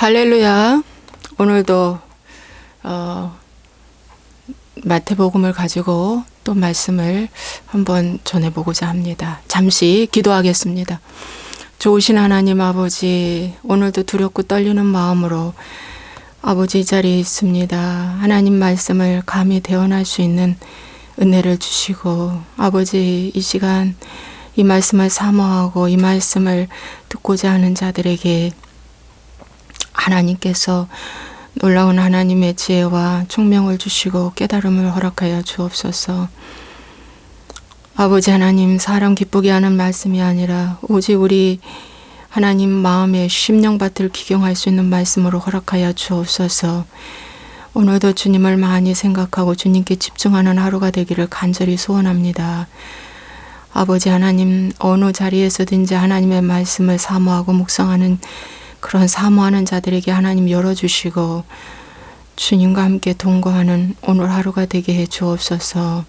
할렐루야. 오늘도 어, 마태복음을 가지고 또 말씀을 한번 전해보고자 합니다. 잠시 기도하겠습니다. 좋으신 하나님 아버지, 오늘도 두렵고 떨리는 마음으로 아버지 이 자리에 있습니다. 하나님 말씀을 감히 대언할 수 있는 은혜를 주시고 아버지 이 시간 이 말씀을 사모하고 이 말씀을 듣고자 하는 자들에게 하나님께서 놀라운 하나님의 지혜와 총명을 주시고 깨달음을 허락하여 주옵소서. 아버지 하나님 사람 기쁘게 하는 말씀이 아니라 오직 우리 하나님 마음의 심령밭을 기경할 수 있는 말씀으로 허락하여 주옵소서. 오늘도 주님을 많이 생각하고 주님께 집중하는 하루가 되기를 간절히 소원합니다. 아버지 하나님 어느 자리에서든지 하나님의 말씀을 사모하고 묵상하는 그런 사모하는 자들에게 하나님 열어주시고 주님과 함께 동거하는 오늘 하루가 되게 해 주옵소서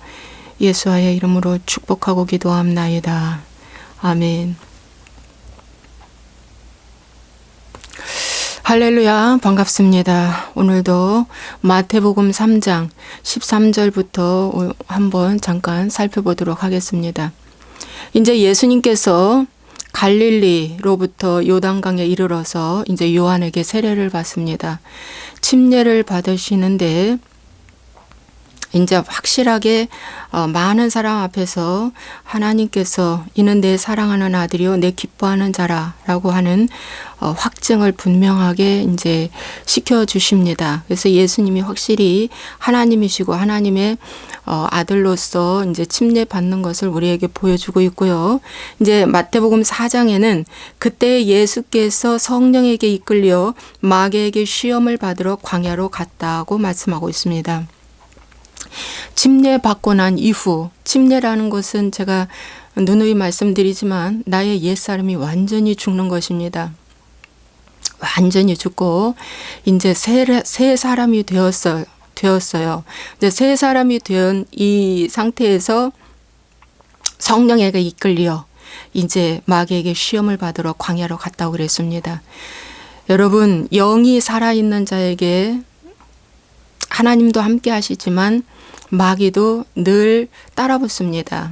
예수와의 이름으로 축복하고 기도함나이다. 아멘. 할렐루야 반갑습니다. 오늘도 마태복음 3장 13절부터 한번 잠깐 살펴보도록 하겠습니다. 이제 예수님께서 갈릴리로부터 요단강에 이르러서 이제 요한에게 세례를 받습니다. 침례를 받으시는데 이제 확실하게 어, 많은 사람 앞에서 하나님께서 이는 내 사랑하는 아들이요 내 기뻐하는 자라라고 하는 어, 확증을 분명하게 이제 시켜 주십니다. 그래서 예수님이 확실히 하나님이시고 하나님의 어, 아들로서 이제 침례 받는 것을 우리에게 보여주고 있고요. 이제 마태복음 4장에는 그때 예수께서 성령에게 이끌려 마귀에게 시험을 받으러 광야로 갔다고 말씀하고 있습니다. 침례 받고 난 이후 침례라는 것은 제가 누누이 말씀드리지만 나의 옛사람이 완전히 죽는 것입니다. 완전히 죽고 이제 새, 새 사람이 되었어 되었어요. 이제 새 사람이 된 이 상태에서 성령에게 이끌려 이제 마귀에게 시험을 받으러 광야로 갔다고 그랬습니다. 여러분 영이 살아있는 자에게 하나님도 함께 하시지만 마귀도 늘 따라붙습니다.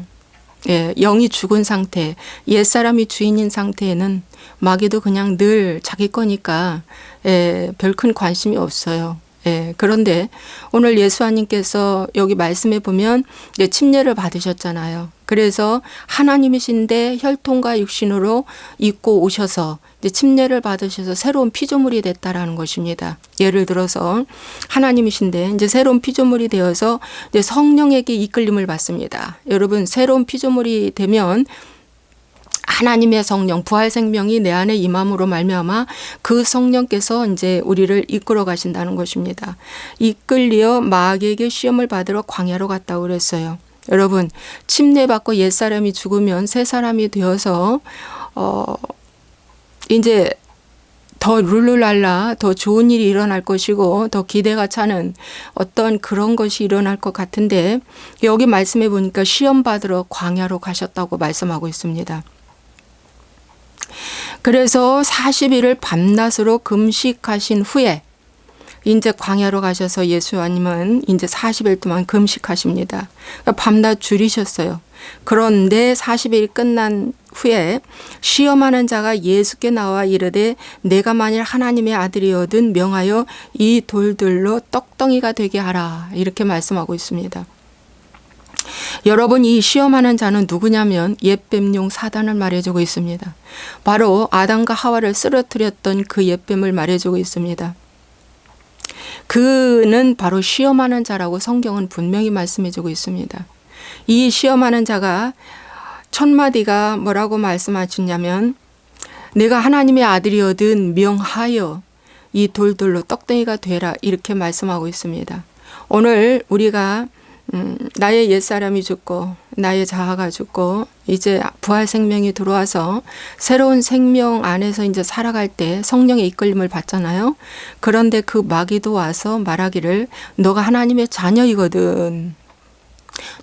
예, 영이 죽은 상태, 옛사람이 주인인 상태에는 마귀도 그냥 늘 자기 거니까 예, 별 큰 관심이 없어요. 예, 그런데 오늘 예수님께서 여기 말씀에 보면 이제 침례를 받으셨잖아요. 그래서 하나님이신데 혈통과 육신으로 입고 오셔서 이제 침례를 받으셔서 새로운 피조물이 됐다라는 것입니다. 예를 들어서 하나님이신데 이제 새로운 피조물이 되어서 이제 성령에게 이끌림을 받습니다. 여러분 새로운 피조물이 되면 하나님의 성령 부활 생명이 내 안에 임함으로 말미암아 그 성령께서 이제 우리를 이끌어 가신다는 것입니다. 이끌려 마귀에게 시험을 받으러 광야로 갔다고 그랬어요. 여러분 침례 받고 옛 사람이 죽으면 새 사람이 되어서 어 이제 더 룰루랄라 더 좋은 일이 일어날 것이고 더 기대가 차는 어떤 그런 것이 일어날 것 같은데 여기 말씀해 보니까 시험 받으러 광야로 가셨다고 말씀하고 있습니다. 그래서 40일을 밤낮으로 금식하신 후에 이제 광야로 가셔서 예수님은 이제 40일 동안 금식하십니다. 그러니까 밤낮 줄이셨어요. 그런데 40일이 끝난 후에 시험하는 자가 예수께 나와 이르되 내가 만일 하나님의 아들이거든 명하여 이 돌들로 떡덩이가 되게 하라 이렇게 말씀하고 있습니다. 여러분 이 시험하는 자는 누구냐면 옛뱀용 사단을 말해주고 있습니다. 바로 아담과 하와를 쓰러뜨렸던 그 옛뱀을 말해주고 있습니다. 그는 바로 시험하는 자라고 성경은 분명히 말씀해주고 있습니다. 이 시험하는 자가 첫 마디가 뭐라고 말씀하셨냐면 내가 하나님의 아들이거든 명하여 이 돌들로 떡덩이가 되라 이렇게 말씀하고 있습니다. 오늘 우리가 음, 나의 옛사람이 죽고 나의 자아가 죽고 이제 부활 생명이 들어와서 새로운 생명 안에서 이제 살아갈 때 성령의 이끌림을 받잖아요. 그런데 그 마귀도 와서 말하기를 너가 하나님의 자녀이거든.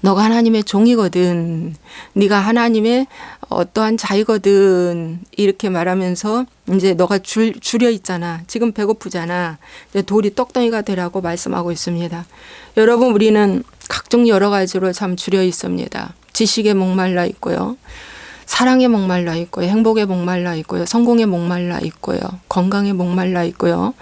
너가 하나님의 종이거든. 네가 하나님의 어떠한 자이거든. 이렇게 말하면서 이제 너가 줄, 줄여 있잖아. 지금 배고프잖아. 이제 돌이 떡덩이가 되라고 말씀하고 있습니다. 여러분, 우리는 각종 여러 가지로 참 줄여 있습니다. 지식에 목말라 있고요. 사랑에 목말라 있고요. 행복에 목말라 있고요. 성공에 목말라 있고요. 건강에 목말라 있고요.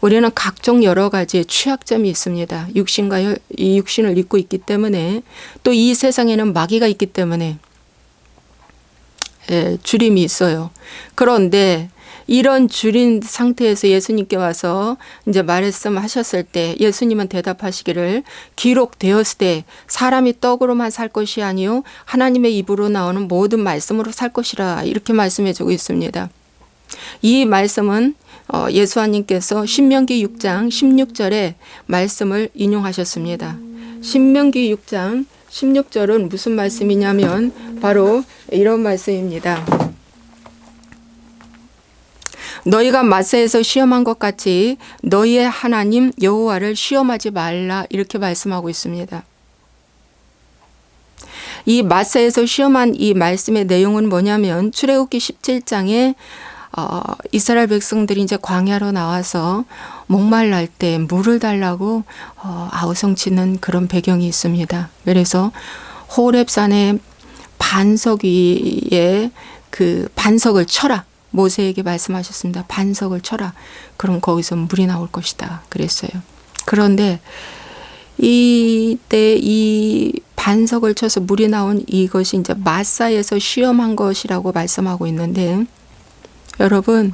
우리는 각종 여러 가지의 취약점이 있습니다. 육신과 혈- 이 육신을 입고 있기 때문에 또 이 세상에는 마귀가 있기 때문에 예, 주림이 있어요. 그런데 이런 줄인 상태에서 예수님께 와서 이제 말씀 하셨을 때 예수님은 대답하시기를 기록되었을 때 사람이 떡으로만 살 것이 아니요 하나님의 입으로 나오는 모든 말씀으로 살 것이라 이렇게 말씀해 주고 있습니다. 이 말씀은 어, 예수님께서 신명기 6장 16절에 말씀을 인용하셨습니다. 신명기 6장 16절은 무슨 말씀이냐면 바로 이런 말씀입니다. 너희가 마세에서 시험한 것 같이 너희의 하나님 여호와를 시험하지 말라 이렇게 말씀하고 있습니다. 이 마세에서 시험한 이 말씀의 내용은 뭐냐면 출애굽기 17장에 어, 이스라엘 백성들이 이제 광야로 나와서 목말랄 때 물을 달라고 어, 아우성치는 그런 배경이 있습니다. 그래서 호렙산의 반석 위에 그 반석을 쳐라. 모세에게 말씀하셨습니다. 반석을 쳐라. 그럼 거기서 물이 나올 것이다. 그랬어요. 그런데 이때 이 반석을 쳐서 물이 나온 이것이 이제 마사에서 시험한 것이라고 말씀하고 있는데 여러분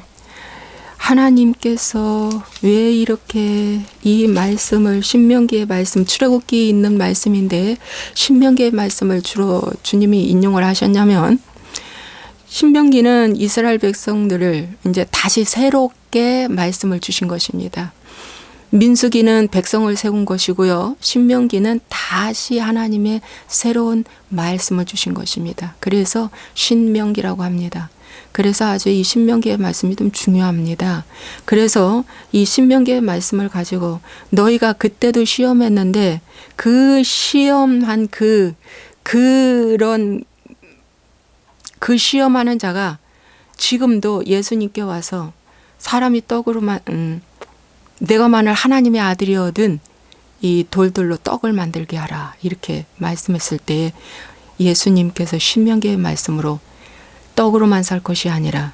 하나님께서 왜 이렇게 이 말씀을 신명기의 말씀 출애굽기에 있는 말씀인데 신명기의 말씀을 주로 주님이 인용을 하셨냐면 신명기는 이스라엘 백성들을 이제 다시 새롭게 말씀을 주신 것입니다. 민수기는 백성을 세운 것이고요. 신명기는 다시 하나님의 새로운 말씀을 주신 것입니다. 그래서 신명기라고 합니다. 그래서 아주 이 신명기의 말씀이 좀 중요합니다. 그래서 이 신명기의 말씀을 가지고 너희가 그때도 시험했는데 그 시험한 그 그런 그 시험하는 자가 지금도 예수님께 와서 사람이 떡으로만 음, 내가 만일 하나님의 아들이어든 이 돌들로 떡을 만들게 하라 이렇게 말씀했을 때 예수님께서 신명기의 말씀으로 떡으로만 살 것이 아니라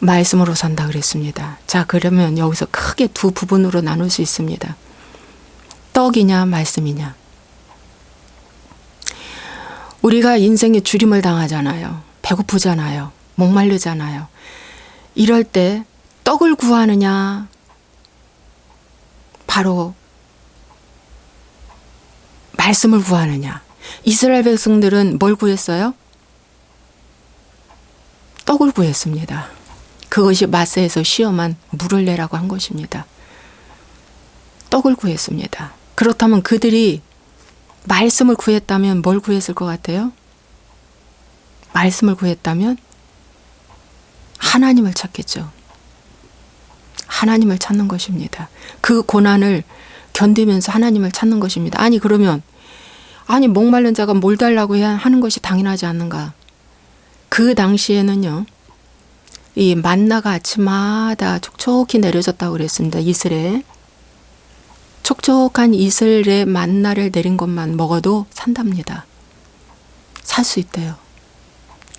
말씀으로 산다 그랬습니다. 자 그러면 여기서 크게 두 부분으로 나눌 수 있습니다. 떡이냐 말씀이냐. 우리가 인생에 주림을 당하잖아요. 배고프잖아요. 목마르잖아요. 이럴 때 떡을 구하느냐 바로 말씀을 구하느냐. 이스라엘 백성들은 뭘 구했어요? 떡을 구했습니다. 그것이 마세에서 시험한 물을 내라고 한 것입니다. 떡을 구했습니다. 그렇다면 그들이 말씀을 구했다면 뭘 구했을 것 같아요? 말씀을 구했다면 하나님을 찾겠죠. 하나님을 찾는 것입니다. 그 고난을 견디면서 하나님을 찾는 것입니다. 아니 그러면 아니 목마른 자가 뭘 달라고 해야 하는 것이 당연하지 않는가? 그 당시에는요. 이 만나가 아침마다 촉촉히 내려졌다고 그랬습니다. 이슬에. 촉촉한 이슬에 만나를 내린 것만 먹어도 산답니다. 살 수 있대요.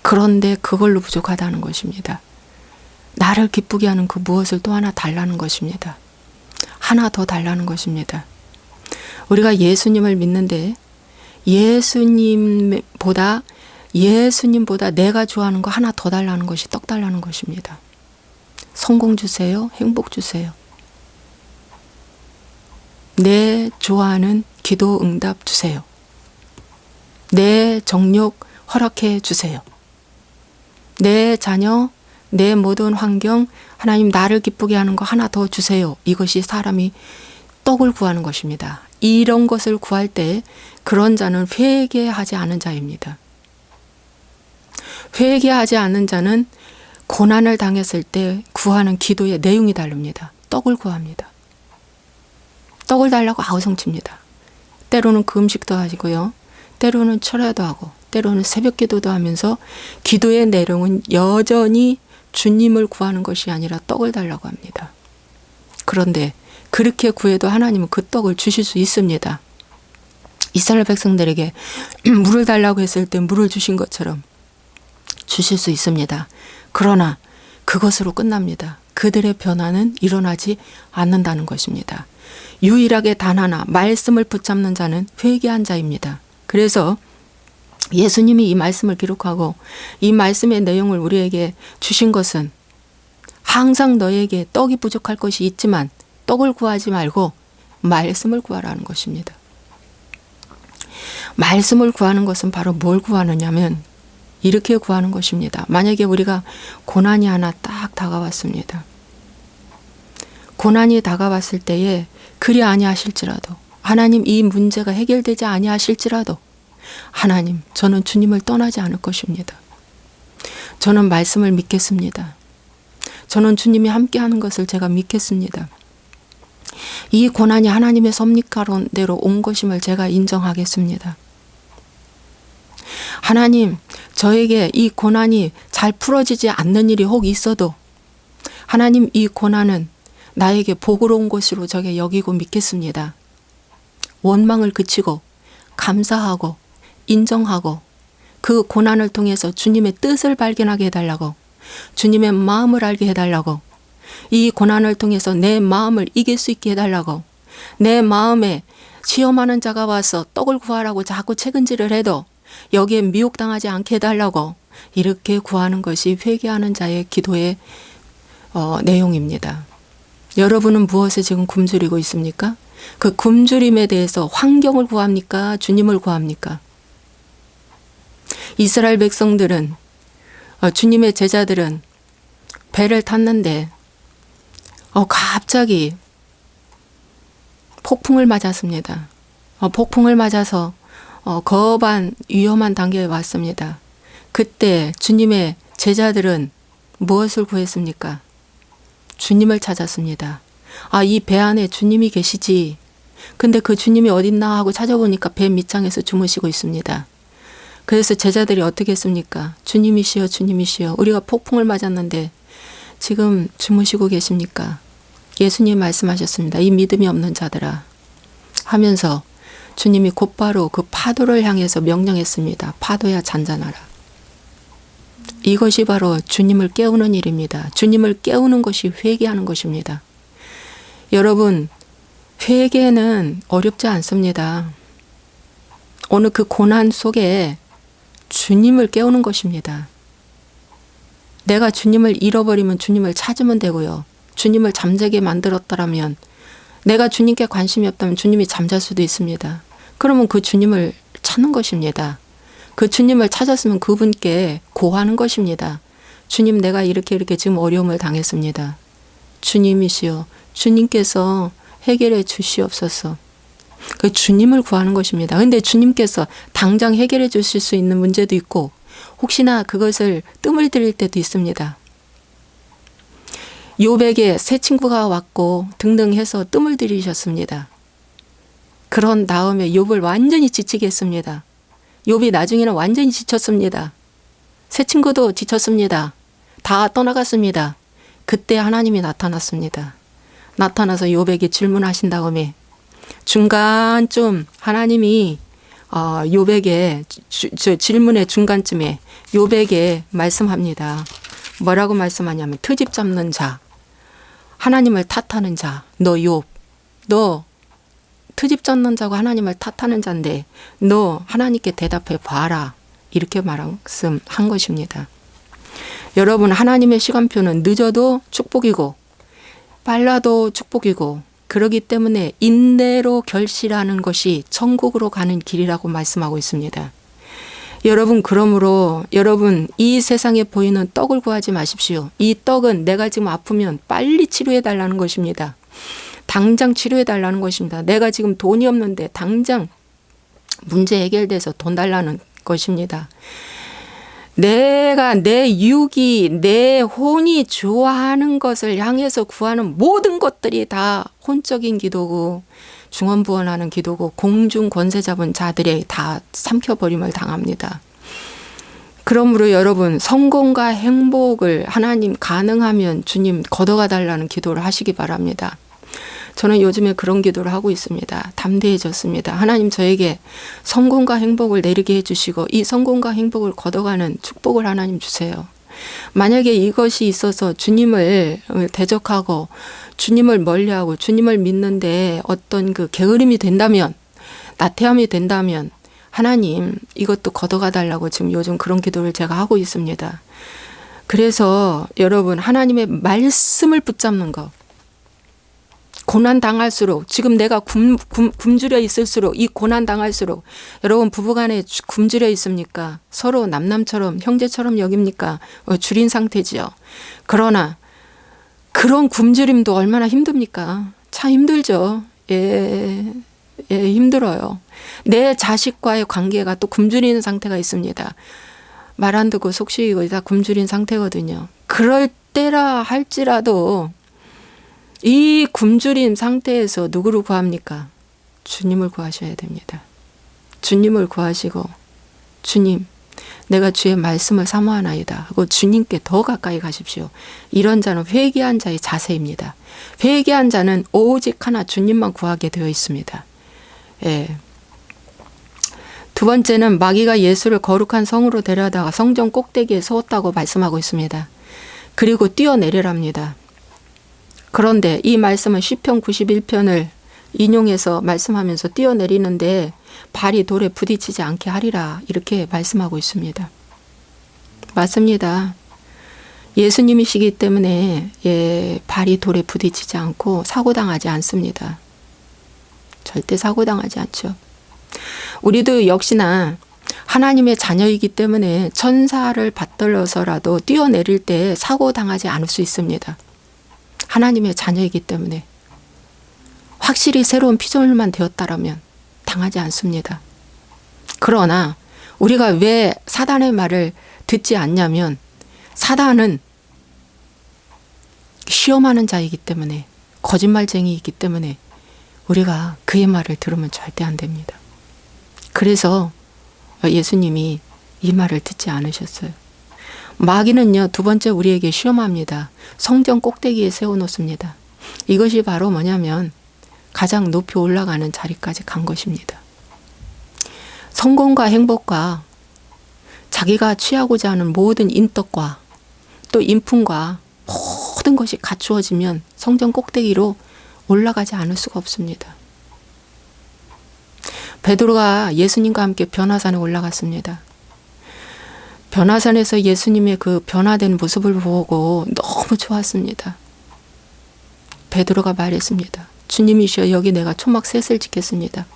그런데 그걸로 부족하다는 것입니다. 나를 기쁘게 하는 그 무엇을 또 하나 달라는 것입니다. 하나 더 달라는 것입니다. 우리가 예수님을 믿는데 예수님보다 예수님보다 내가 좋아하는 거 하나 더 달라는 것이 떡 달라는 것입니다. 성공 주세요. 행복 주세요. 내 좋아하는 기도 응답 주세요. 내 정욕 허락해 주세요. 내 자녀, 내 모든 환경, 하나님 나를 기쁘게 하는 거 하나 더 주세요. 이것이 사람이 떡을 구하는 것입니다. 이런 것을 구할 때 그런 자는 회개하지 않은 자입니다. 회개하지 않는 자는 고난을 당했을 때 구하는 기도의 내용이 다릅니다. 떡을 구합니다. 떡을 달라고 아우성칩니다. 때로는 그 음식도 하시고요. 때로는 철야도 하고 때로는 새벽 기도도 하면서 기도의 내용은 여전히 주님을 구하는 것이 아니라 떡을 달라고 합니다. 그런데 그렇게 구해도 하나님은 그 떡을 주실 수 있습니다. 이스라엘 백성들에게 물을 달라고 했을 때 물을 주신 것처럼 주실 수 있습니다. 그러나 그것으로 끝납니다. 그들의 변화는 일어나지 않는다는 것입니다. 유일하게 단 하나 말씀을 붙잡는 자는 회개한 자입니다. 그래서 예수님이 이 말씀을 기록하고 이 말씀의 내용을 우리에게 주신 것은 항상 너에게 떡이 부족할 것이 있지만 떡을 구하지 말고 말씀을 구하라는 것입니다. 말씀을 구하는 것은 바로 뭘 구하느냐면 이렇게 구하는 것입니다. 만약에 우리가 고난이 하나 딱 다가왔습니다. 고난이 다가왔을 때에 그리 아니하실지라도 하나님 이 문제가 해결되지 아니하실지라도 하나님 저는 주님을 떠나지 않을 것입니다. 저는 말씀을 믿겠습니다. 저는 주님이 함께 하는 것을 제가 믿겠습니다. 이 고난이 하나님의 섭리가론대로 온 것임을 제가 인정하겠습니다. 하나님, 저에게 이 고난이 잘 풀어지지 않는 일이 혹 있어도 하나님 이 고난은 나에게 복으로 온 것으로 저게 여기고 믿겠습니다. 원망을 그치고 감사하고 인정하고 그 고난을 통해서 주님의 뜻을 발견하게 해달라고 주님의 마음을 알게 해달라고 이 고난을 통해서 내 마음을 이길 수 있게 해달라고 내 마음에 시험하는 자가 와서 떡을 구하라고 자꾸 책은질을 해도 여기에 미혹당하지 않게 해달라고 이렇게 구하는 것이 회개하는 자의 기도의 어, 내용입니다. 여러분은 무엇에 지금 굶주리고 있습니까? 그 굶주림에 대해서 환경을 구합니까? 주님을 구합니까? 이스라엘 백성들은 어, 주님의 제자들은 배를 탔는데 어, 갑자기 폭풍을 맞았습니다. 어, 폭풍을 맞아서 어, 거반 위험한 단계에 왔습니다. 그때 주님의 제자들은 무엇을 구했습니까? 주님을 찾았습니다. 아, 이 배 안에 주님이 계시지. 근데 그 주님이 어딨나 하고 찾아보니까 배 밑창에서 주무시고 있습니다. 그래서 제자들이 어떻게 했습니까? 주님이시여, 주님이시여. 우리가 폭풍을 맞았는데 지금 주무시고 계십니까? 예수님 말씀하셨습니다. 이 믿음이 없는 자들아. 하면서 주님이 곧바로 그 파도를 향해서 명령했습니다. 파도야 잔잔하라. 이것이 바로 주님을 깨우는 일입니다. 주님을 깨우는 것이 회개하는 것입니다. 여러분, 회개는 어렵지 않습니다. 어느 그 고난 속에 주님을 깨우는 것입니다. 내가 주님을 잃어버리면 주님을 찾으면 되고요. 주님을 잠자게 만들었다라면 내가 주님께 관심이 없다면 주님이 잠잘 수도 있습니다. 그러면 그 주님을 찾는 것입니다. 그 주님을 찾았으면 그분께 고하는 것입니다. 주님, 내가 이렇게 이렇게 지금 어려움을 당했습니다. 주님이시여, 주님께서 해결해 주시옵소서. 그 주님을 구하는 것입니다. 근데 주님께서 당장 해결해 주실 수 있는 문제도 있고, 혹시나 그것을 뜸을 들일 때도 있습니다. 요백에 새 친구가 왔고 등등 해서 뜸을 들이셨습니다. 그런 다음에 욥을 완전히 지치게 했습니다. 욥이 나중에는 완전히 지쳤습니다. 새 친구도 지쳤습니다. 다 떠나갔습니다. 그때 하나님이 나타났습니다. 나타나서 욥에게 질문하신 다음에 중간쯤 하나님이 어, 저 질문의 중간쯤에 욥에게 말씀합니다. 뭐라고 말씀하냐면 트집 잡는 자, 하나님을 탓하는 자, 너 욥, 너 트집 잡는 자고 하나님을 탓하는 자인데 너 하나님께 대답해 봐라 이렇게 말씀한 것입니다. 여러분 하나님의 시간표는 늦어도 축복이고 빨라도 축복이고 그러기 때문에 인내로 결실하는 것이 천국으로 가는 길이라고 말씀하고 있습니다. 여러분 그러므로 여러분 이 세상에 보이는 떡을 구하지 마십시오. 이 떡은 내가 지금 아프면 빨리 치료해 달라는 것입니다. 당장 치료해 달라는 것입니다. 내가 지금 돈이 없는데 당장 문제 해결돼서 돈 달라는 것입니다. 내가 내 육이 내 혼이 좋아하는 것을 향해서 구하는 모든 것들이 다 혼적인 기도고 중언부언하는 기도고 공중 권세 잡은 자들의 다 삼켜버림을 당합니다. 그러므로 여러분 성공과 행복을 하나님 가능하면 주님 걷어가 달라는 기도를 하시기 바랍니다. 저는 요즘에 그런 기도를 하고 있습니다. 담대해졌습니다. 하나님 저에게 성공과 행복을 내리게 해주시고 이 성공과 행복을 걷어가는 축복을 하나님 주세요. 만약에 이것이 있어서 주님을 대적하고 주님을 멀리하고 주님을 믿는데 어떤 그 게으름이 된다면 나태함이 된다면 하나님 이것도 걷어가 달라고 지금 요즘 그런 기도를 제가 하고 있습니다. 그래서 여러분 하나님의 말씀을 붙잡는 것 고난 당할수록 지금 내가 굶, 굶, 굶주려 있을수록 이 고난 당할수록 여러분 부부간에 굶주려 있습니까? 서로 남남처럼 형제처럼 여깁니까? 어, 줄인 상태지요. 그러나 그런 굶주림도 얼마나 힘듭니까? 참 힘들죠. 예, 예, 힘들어요. 내 자식과의 관계가 또 굶주리는 상태가 있습니다. 말 안 듣고 속 쉬고 다 굶주린 상태거든요. 그럴 때라 할지라도 이 굶주린 상태에서 누구를 구합니까? 주님을 구하셔야 됩니다. 주님을 구하시고 주님 내가 주의 말씀을 사모하나이다 하고 주님께 더 가까이 가십시오. 이런 자는 회개한 자의 자세입니다. 회개한 자는 오직 하나 주님만 구하게 되어 있습니다. 예. 두 번째는 마귀가 예수를 거룩한 성으로 데려다가 성전 꼭대기에 세웠다고 말씀하고 있습니다. 그리고 뛰어내리랍니다. 그런데 이 말씀은 시편 91편을 인용해서 말씀하면서 뛰어내리는데 발이 돌에 부딪히지 않게 하리라 이렇게 말씀하고 있습니다. 맞습니다. 예수님이시기 때문에 예, 발이 돌에 부딪히지 않고 사고당하지 않습니다. 절대 사고당하지 않죠. 우리도 역시나 하나님의 자녀이기 때문에 천사를 받들어서라도 뛰어내릴 때 사고당하지 않을 수 있습니다. 하나님의 자녀이기 때문에 확실히 새로운 피조물만 되었다라면 당하지 않습니다. 그러나 우리가 왜 사단의 말을 듣지 않냐면 사단은 시험하는 자이기 때문에 거짓말쟁이이기 때문에 우리가 그의 말을 들으면 절대 안 됩니다. 그래서 예수님이 이 말을 듣지 않으셨어요. 마귀는요, 두 번째 우리에게 시험합니다. 성전 꼭대기에 세워놓습니다. 이것이 바로 뭐냐면 가장 높이 올라가는 자리까지 간 것입니다. 성공과 행복과 자기가 취하고자 하는 모든 인덕과 또 인품과 모든 것이 갖추어지면 성전 꼭대기로 올라가지 않을 수가 없습니다. 베드로가 예수님과 함께 변화산에 올라갔습니다. 변화산에서 예수님의 그 변화된 모습을 보고 너무 좋았습니다. 베드로가 말했습니다. 주님이시여 여기 내가 초막 셋을 짓겠습니다.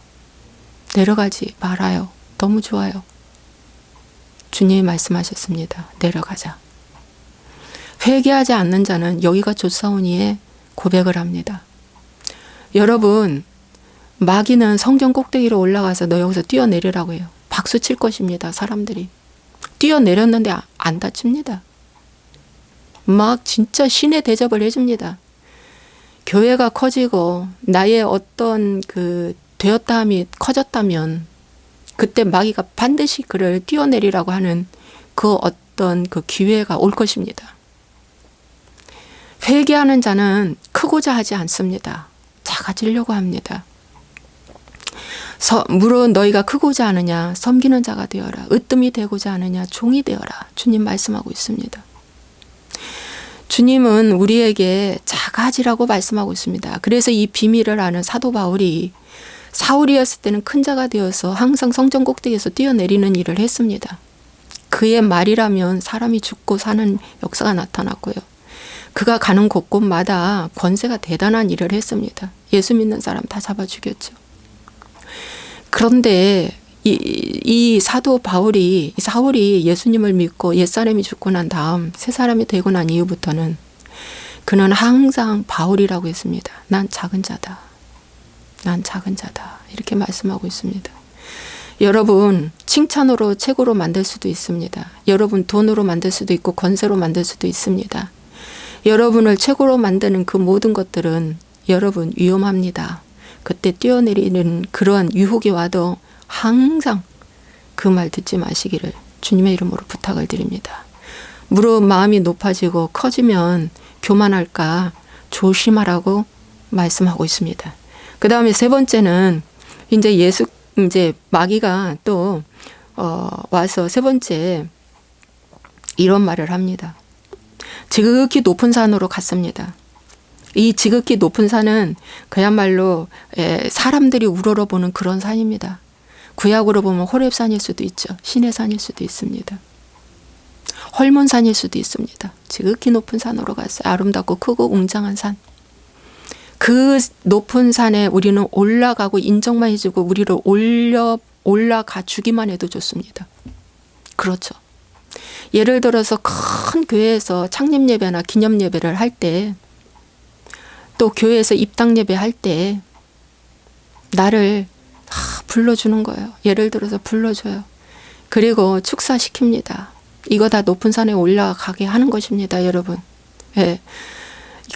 내려가지 말아요. 너무 좋아요. 주님이 말씀하셨습니다. 내려가자. 회개하지 않는 자는 여기가 좋사오니에 고백을 합니다. 여러분, 마귀는 성전 꼭대기로 올라가서 너 여기서 뛰어내리라고 해요. 박수 칠 것입니다. 사람들이. 뛰어내렸는데 안 다칩니다. 막 진짜 신의 대접을 해줍니다. 교회가 커지고 나의 어떤 그 되었다함이 커졌다면 그때 마귀가 반드시 그를 뛰어내리라고 하는 그 어떤 그 기회가 올 것입니다. 회개하는 자는 크고자 하지 않습니다. 작아지려고 합니다. 서, 물론 너희가 크고자 하느냐 섬기는 자가 되어라 으뜸이 되고자 하느냐 종이 되어라 주님 말씀하고 있습니다. 주님은 우리에게 작아지라고 말씀하고 있습니다. 그래서 이 비밀을 아는 사도 바울이 사울이었을 때는 큰 자가 되어서 항상 성전 꼭대기에서 뛰어내리는 일을 했습니다. 그의 말이라면 사람이 죽고 사는 역사가 나타났고요. 그가 가는 곳곳마다 권세가 대단한 일을 했습니다. 예수 믿는 사람 다 잡아 죽였죠. 그런데 이, 이 사도 바울이 사울이 예수님을 믿고 옛 사람이 죽고 난 다음 새 사람이 되고 난 이후부터는 그는 항상 바울이라고 했습니다. 난 작은 자다. 난 작은 자다. 이렇게 말씀하고 있습니다. 여러분 칭찬으로 최고로 만들 수도 있습니다. 여러분 돈으로 만들 수도 있고 건세로 만들 수도 있습니다. 여러분을 최고로 만드는 그 모든 것들은 여러분 위험합니다. 그때 뛰어내리는 그러한 유혹이 와도 항상 그 말 듣지 마시기를 주님의 이름으로 부탁을 드립니다. 무릇 마음이 높아지고 커지면 교만할까 조심하라고 말씀하고 있습니다. 그 다음에 세 번째는 이제 예수 이제 마귀가 또 어, 와서 세 번째 이런 말을 합니다. 지극히 높은 산으로 갔습니다. 이 지극히 높은 산은 그야말로 에, 사람들이 우러러보는 그런 산입니다. 구약으로 보면 호렙산일 수도 있죠. 시내산일 수도 있습니다. 헐몬산일 수도 있습니다. 지극히 높은 산으로 갔어요. 아름답고 크고 웅장한 산. 그 높은 산에 우리는 올라가고 인정만 해주고 우리를 올려 올라가 주기만 해도 좋습니다. 그렇죠. 예를 들어서 큰 교회에서 창립 예배나 기념 예배를 할 때, 또 교회에서 입당 예배 할 때, 나를 다 불러주는 거예요. 예를 들어서 불러줘요. 그리고 축사시킵니다. 이거 다 높은 산에 올라가게 하는 것입니다, 여러분. 예.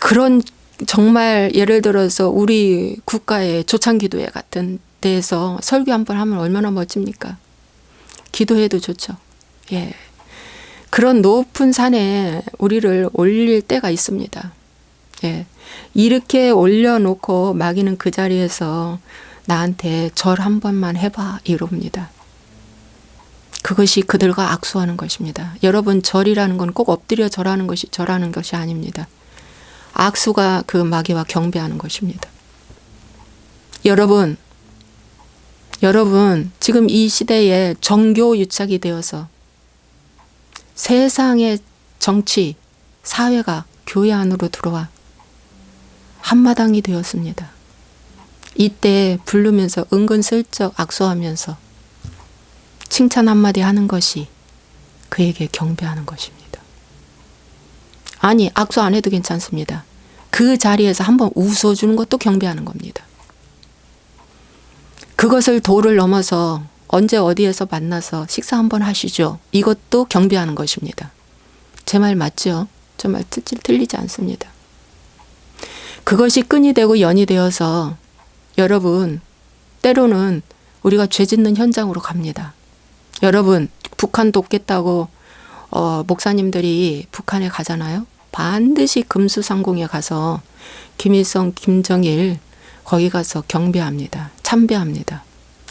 그런 정말 예를 들어서 우리 국가의 조창기도회 같은 데에서 설교 한 번 하면 얼마나 멋집니까? 기도해도 좋죠. 예. 그런 높은 산에 우리를 올릴 때가 있습니다. 예. 이렇게 올려놓고 마귀는 그 자리에서 나한테 절 한 번만 해봐 이럽니다. 그것이 그들과 악수하는 것입니다. 여러분 절이라는 건 꼭 엎드려 절하는 것이 절하는 것이 아닙니다. 악수가 그 마귀와 경배하는 것입니다. 여러분, 여러분, 지금 이 시대에 정교 유착이 되어서 세상의 정치, 사회가 교회 안으로 들어와 한마당이 되었습니다. 이때 부르면서 은근슬쩍 악수하면서 칭찬 한마디 하는 것이 그에게 경배하는 것입니다. 아니, 악수 안 해도 괜찮습니다. 그 자리에서 한번 웃어주는 것도 경배하는 겁니다. 그것을 도를 넘어서 언제 어디에서 만나서 식사 한번 하시죠. 이것도 경배하는 것입니다. 제 말 맞죠? 저말 틀리지 않습니다. 그것이 끈이 되고 연이 되어서 여러분, 때로는 우리가 죄 짓는 현장으로 갑니다. 여러분, 북한 돕겠다고 어, 목사님들이 북한에 가잖아요. 반드시 금수상공에 가서 김일성, 김정일 거기 가서 경배합니다. 참배합니다.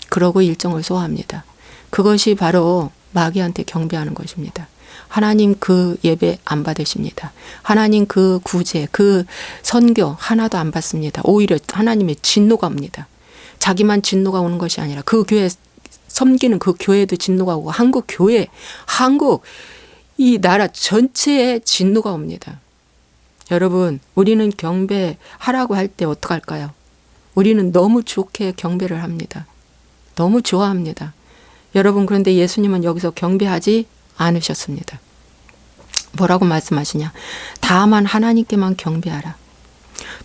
그러고 일정을 소화합니다. 그것이 바로 마귀한테 경배하는 것입니다. 하나님 그 예배 안 받으십니다. 하나님 그 구제, 그 선교 하나도 안 받습니다. 오히려 하나님의 진노가 옵니다. 자기만 진노가 오는 것이 아니라 그 교회 섬기는 그 교회도 진노가 오고 한국 교회, 한국 이 나라 전체에 진노가 옵니다. 여러분, 우리는 경배하라고 할 때 어떡할까요? 우리는 너무 좋게 경배를 합니다. 너무 좋아합니다. 여러분, 그런데 예수님은 여기서 경배하지 않으셨습니다. 뭐라고 말씀하시냐? 다만 하나님께만 경배하라.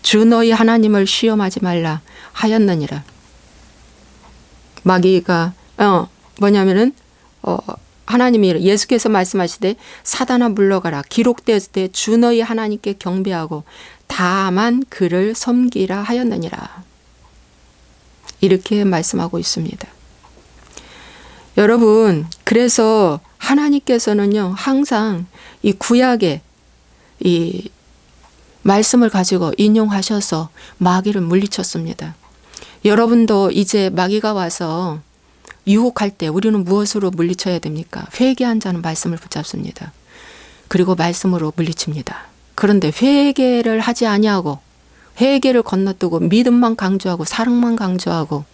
주 너희 하나님을 시험하지 말라 하였느니라. 마귀가 어 뭐냐면은 어 하나님이 예수께서 말씀하시되 사단아 물러가라 기록되었을 때 주 너희 하나님께 경배하고 다만 그를 섬기라 하였느니라. 이렇게 말씀하고 있습니다. 여러분, 그래서 하나님께서는요, 항상 이 구약의 이 말씀을 가지고 인용하셔서 마귀를 물리쳤습니다. 여러분도 이제 마귀가 와서 유혹할 때 우리는 무엇으로 물리쳐야 됩니까? 회개한 자는 말씀을 붙잡습니다. 그리고 말씀으로 물리칩니다. 그런데 회개를 하지 아니하고 회개를 건너뛰고 믿음만 강조하고 사랑만 강조하고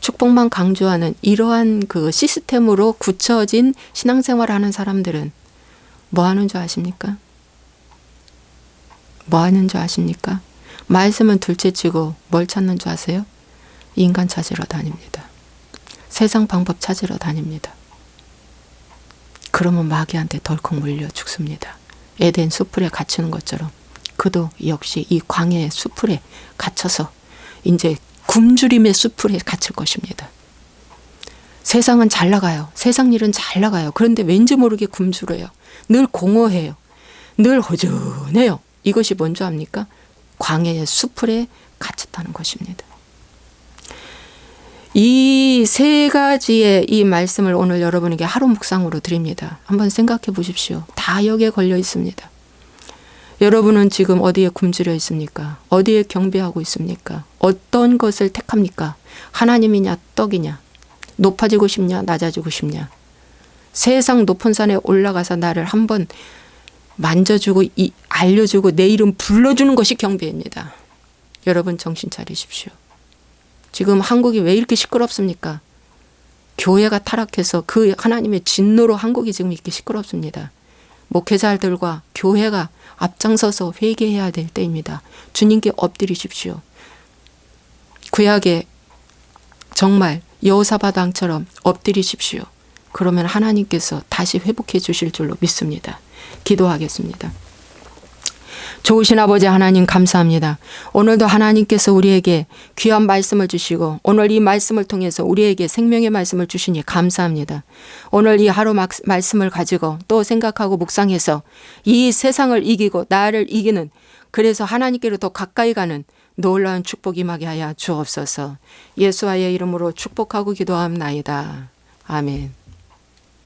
축복만 강조하는 이러한 그 시스템으로 굳혀진 신앙생활 하는 사람들은 뭐 하는 줄 아십니까? 뭐 하는 줄 아십니까? 말씀은 둘째 치고 뭘 찾는 줄 아세요? 인간 찾으러 다닙니다. 세상 방법 찾으러 다닙니다. 그러면 마귀한테 덜컥 물려 죽습니다. 에덴 수풀에 갇히는 것처럼 그도 역시 이 광야의 수풀에 갇혀서 이제 굶주림의 수풀에 갇힐 것입니다. 세상은 잘 나가요. 세상 일은 잘 나가요. 그런데 왠지 모르게 굶주려요. 늘 공허해요. 늘 허전해요. 이것이 뭔지 압니까? 광야의 수풀에 갇혔다는 것입니다. 이 세 가지의 이 말씀을 오늘 여러분에게 하루 묵상으로 드립니다. 한번 생각해 보십시오. 다 여기에 걸려 있습니다. 여러분은 지금 어디에 굶주려 있습니까? 어디에 경배하고 있습니까? 어떤 것을 택합니까? 하나님이냐, 떡이냐? 높아지고 싶냐, 낮아지고 싶냐? 세상 높은 산에 올라가서 나를 한번 만져주고 이, 알려주고 내 이름 불러주는 것이 경배입니다. 여러분 정신 차리십시오. 지금 한국이 왜 이렇게 시끄럽습니까? 교회가 타락해서 그 하나님의 진노로 한국이 지금 이렇게 시끄럽습니다. 목회자들과 교회가 앞장서서 회개해야 될 때입니다. 주님께 엎드리십시오. 구약에 정말 여호사밧 왕처럼 엎드리십시오. 그러면 하나님께서 다시 회복해 주실 줄로 믿습니다. 기도하겠습니다. 좋으신 아버지 하나님 감사합니다. 오늘도 하나님께서 우리에게 귀한 말씀을 주시고 오늘 이 말씀을 통해서 우리에게 생명의 말씀을 주시니 감사합니다. 오늘 이 하루 막- 말씀을 가지고 또 생각하고 묵상해서 이 세상을 이기고 나를 이기는 그래서 하나님께로 더 가까이 가는 놀라운 축복 임하게 하여 주옵소서. 예수와의 이름으로 축복하고 기도함나이다. 아멘.